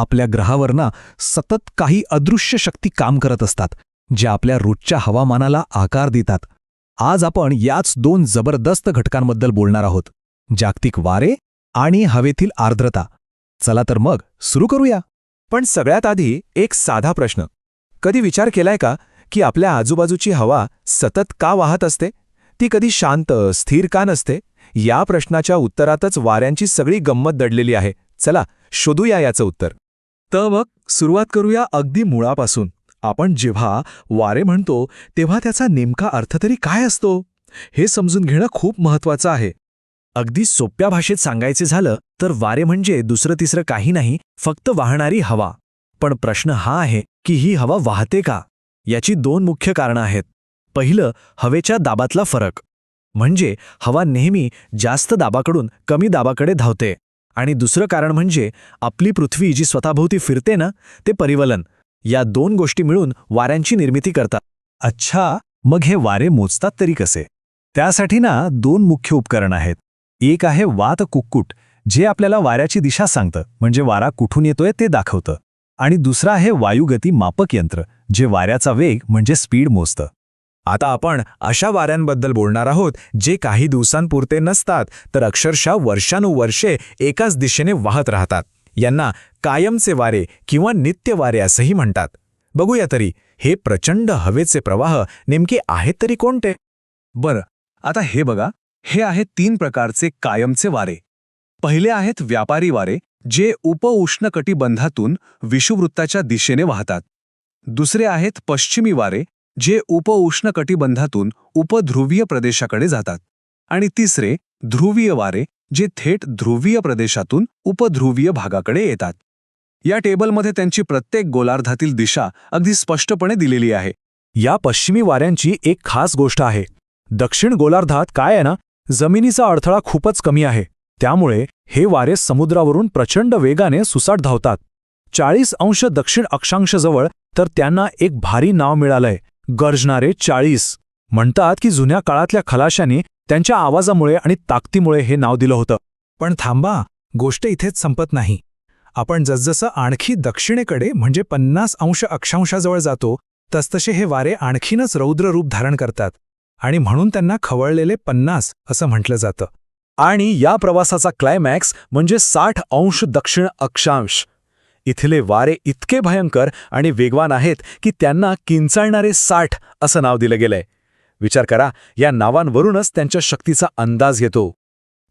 आपल्या ग्रहावर ना सतत काही अदृश्य शक्ती काम करत असतात ज्या आपल्या रोजच्या हवामानाला आकार देतात. आज आपण याच दोन जबरदस्त घटकांबद्दल बोलणार आहोत जागतिक वारे आणि हवेतील आर्द्रता. चला तर मग सुरू करूया. पण सगळ्यात आधी एक साधा प्रश्न. कधी विचार केलाय का की आपल्या आजूबाजूची हवा सतत का वाहत असते? ती कधी शांत स्थिर का नसते? या प्रश्नाच्या उत्तरातच वाऱ्यांची सगळी गंमत दडलेली आहे. चला शोधूया याचं उत्तर. तर मग सुरुवात करूया अगदी मुळापासून. आपण जेव्हा वारे म्हणतो तेव्हा त्याचा नेमका अर्थ तरी काय असतो? हे समजून घेणं खूप महत्वाचं आहे. अगदी सोप्या भाषेत सांगायचे झालं तर वारे म्हणजे दुसरं तिसरं काही नाही फक्त वाहणारी हवा. पण प्रश्न हा आहे की ही हवा वाहते का? याची दोन मुख्य कारणं आहेत. पहिलं हवेच्या दाबातला फरक. म्हणजे हवा नेहमी जास्त दाबाकडून कमी दाबाकडे धावते. आणि दुसरं कारण म्हणजे आपली पृथ्वी जी स्वतःभोवती फिरते ना ते परिवलन. या दोन गोष्टी मिळून वाऱ्यांची निर्मिती करतात. अच्छा मग हे वारे मोजतात तरी कसे? त्यासाठी ना दोन मुख्य उपकरण आहेत. एक आहे वात कुक्कुट जे आपल्याला वाऱ्याची दिशा सांगतं म्हणजे वारा कुठून येतोय ते दाखवतं. आणि दुसरं आहे वायुगती मापक यंत्र जे वाऱ्याचा वेग म्हणजे स्पीड मोजतं. आता आपण अशा वाऱ्यांबद्दल बोलणार आहोत जे काही दिवसांपुरते नसतात तर अक्षरशः वर्षानुवर्षे एकाच दिशेने वाहत राहतात. यांना कायमचे वारे किंवा नित्य वारे असंही म्हणतात. बघूया तरी हे प्रचंड हवेचे प्रवाह नेमके आहेत तरी कोणते? बरं आता हे बघा हे आहेत तीन प्रकारचे कायमचे वारे. पहिले आहेत व्यापारी वारे जे उपउष्णकटिबंधातून विषुवृत्ताच्या दिशेने वाहतात. दुसरे आहेत पश्चिमी वारे जे उपउष्णकटिबंधातून उपध्रुवीय प्रदेशाकडे जातात. आणि तिसरे ध्रुवीय वारे जे थेट ध्रुवीय प्रदेशातून उपध्रुवीय भागाकडे येतात. या टेबलमध्ये त्यांची प्रत्येक गोलार्धातील दिशा अगदी स्पष्टपणे दिलेली आहे. या पश्चिमी वाऱ्यांची एक खास गोष्ट आहे. दक्षिण गोलार्धात काय आहे ना जमिनीचा अडथळा खूपच कमी आहे. त्यामुळे हे वारे समुद्रावरून प्रचंड वेगाने सुसाट धावतात. चाळीस अंश दक्षिण अक्षांशजवळ तर त्यांना एक भारी नाव मिळालंय. गर्जणारे चाळीस. म्हणतात की जुन्या काळातल्या खलाशांनी त्यांच्या आवाजामुळे आणि ताकदीमुळे हे नाव दिलं होतं. पण थांबा गोष्ट इथेच संपत नाही. आपण जसजसं आणखी दक्षिणेकडे म्हणजे पन्नास अंश अक्षांशाजवळ जातो तसतसे हे वारे आणखीनच रौद्र रूप धारण करतात. आणि म्हणून त्यांना खवळलेले पन्नास असं म्हटलं जातं. आणि या प्रवासाचा क्लायमॅक्स म्हणजे साठ अंश दक्षिण अक्षांश. इथले वारे इतके भयंकर आणि वेगवान आहेत की त्यांना किंचाळणारे साठ असं नाव दिलं गेलंय. विचार करा या नावांवरूनच त्यांच्या शक्तीचा अंदाज येतो.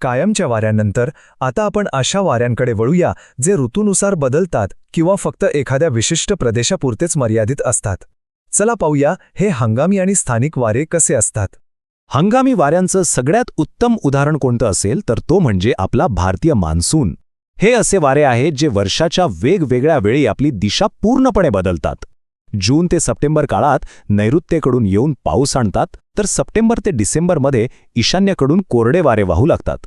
कायमच्या वाऱ्यांनंतर आता आपण अशा वाऱ्यांकडे वळूया जे ऋतूनुसार बदलतात किंवा फक्त एखाद्या विशिष्ट प्रदेशापुरतेच मर्यादित असतात. चला पाहूया हे हंगामी आणि स्थानिक वारे कसे असतात. हंगामी वाऱ्यांचं सगळ्यात उत्तम उदाहरण कोणतं असेल तर तो म्हणजे आपला भारतीय मान्सून. हे असे वारे आहेत जे वर्षाच्या वेगवेगळ्या वेळी आपली दिशा पूर्णपणे बदलतात. जून ते सप्टेंबर काळात नैऋत्येकडून येऊन पाऊस आणतात तर सप्टेंबर ते डिसेंबरमध्ये ईशान्येकडून कोरडे वारे वाहू लागतात.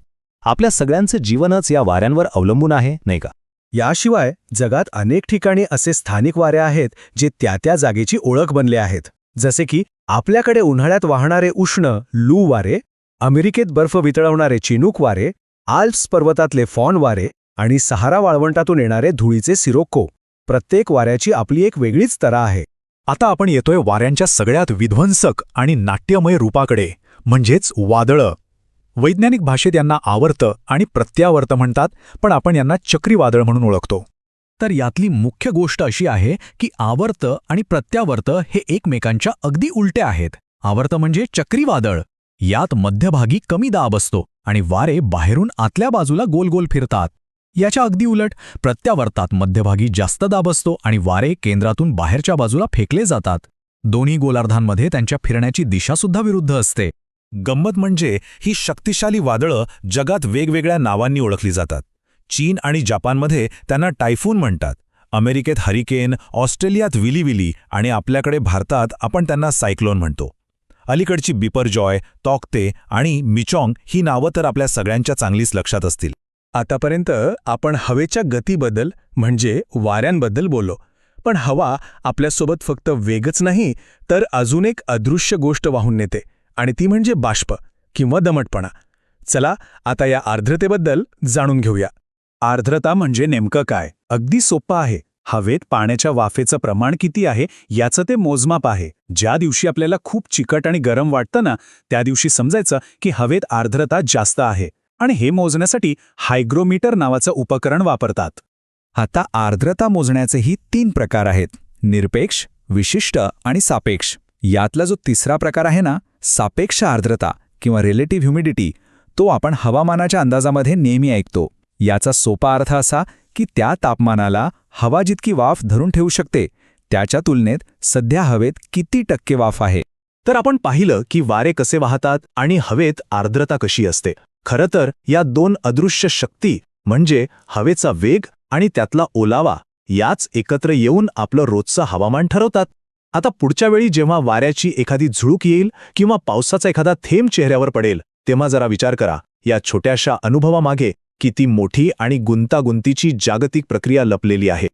आपल्या सगळ्यांचं जीवनच या वाऱ्यांवर अवलंबून आहे नाही का? याशिवाय जगात अनेक ठिकाणी असे स्थानिक वारे आहेत जे त्या त्या जागेची ओळख बनले आहेत. जसे की आपल्याकडे उन्हाळ्यात वाहणारे उष्ण लू वारे अमेरिकेत बर्फ वितळवणारे चिनूक वारे आल्प्स पर्वतातले फॉन वारे आणि सहारा वाळवंटातून येणारे धुळीचे सिरोक्को प्रत्येक वाऱ्याची आपली एक वेगळीच तरा आहे. आता आपण येतोय वाऱ्यांच्या सगळ्यात विध्वंसक आणि नाट्यमय रूपाकडे म्हणजेच वादळं. वैज्ञानिक भाषेत यांना आवर्त आणि प्रत्यावर्त म्हणतात पण आपण यांना चक्रीवादळ म्हणून ओळखतो. तर यातली मुख्य गोष्ट अशी आहे की आवर्त आणि प्रत्यावर्त हे एकमेकांच्या अगदी उलटे आहेत. आवर्त म्हणजे चक्रीवादळ. यात मध्यभागी कमी दाब असतो आणि वारे बाहेरून आतल्या बाजूला गोल गोल फिरतात. याच्या अगदी उलट प्रत्यावर्तात मध्यभागी जास्त दाब असतो आणि वारे केंद्रातून बाहेरच्या बाजूला फेकले जातात. दोन्ही गोलार्धांमध्ये त्यांच्या फिरण्याची दिशासुद्धा विरुद्ध असते. गंमत म्हणजे ही शक्तिशाली वादळं जगात वेगवेगळ्या नावांनी ओळखली जातात. चीन आणि जपानमध्ये त्यांना टायफून म्हणतात. अमेरिकेत हरिकेन ऑस्ट्रेलियात विलीविली आणि आपल्याकडे भारतात आपण त्यांना सायक्लोन म्हणतो. अलीकडची बिपरजॉय तॉक्ते आणि मिचॉंग ही नावं तर आपल्या सगळ्यांच्या चांगलीच लक्षात असतील. आतापर्यंत आपण हवेच्या गतीबद्दल म्हणजे वाऱ्यांबद्दल बोललो. पण हवा आपल्यासोबत फक्त वेगच नाही तर अजून एक अदृश्य गोष्ट वाहून नेते आणि ती म्हणजे बाष्प किंवा दमटपणा. चला आता या आर्द्रतेबद्दल जाणून घेऊया. आर्द्रता म्हणजे नेमकं काय? अगदी सोपं आहे. हवेत पाण्याच्या वाफेचं प्रमाण किती आहे याचं ते मोजमाप आहे. ज्या दिवशी आपल्याला खूप चिकट आणि गरम वाटतं ना त्या दिवशी समजायचं की हवेत आर्द्रता जास्त आहे. आणि हे मोजण्यासाठी हायग्रोमीटर नावाचं उपकरण वापरतात. आता आर्द्रता मोजण्याचेही तीन प्रकार आहेत. निरपेक्ष विशिष्ट आणि सापेक्ष. यातला जो तिसरा प्रकार आहे ना सापेक्ष आर्द्रता किंवा रिलेटिव्ह ह्युमिडिटी तो आपण हवामानाच्या अंदाजामध्ये नेहमी ऐकतो. याचा सोपा अर्थ असा की त्या तापमानाला हवा जितकी वाफ धरून ठेवू शकते त्याच्या तुलनेत सध्या हवेत किती टक्के वाफ आहे. तर आपण पाहिलं की वारे कसे वाहतात आणि हवेत आर्द्रता कशी असते. खरं तर या दोन अदृश्य शक्ती म्हणजे हवेचा वेग आणि त्यातला ओलावा याच एकत्र येऊन आपलं रोजचं हवामान ठरवतात. आता पुढच्या वेळी जेव्हा वाऱ्याची एखादी झुळूक येईल किंवा पावसाचा एखादा थेंब चेहऱ्यावर पडेल तेव्हा जरा विचार करा. या छोट्याशा अनुभवामागे किती मोठी आणि गुंतागुंतीची जागतिक प्रक्रिया लपलेली आहे.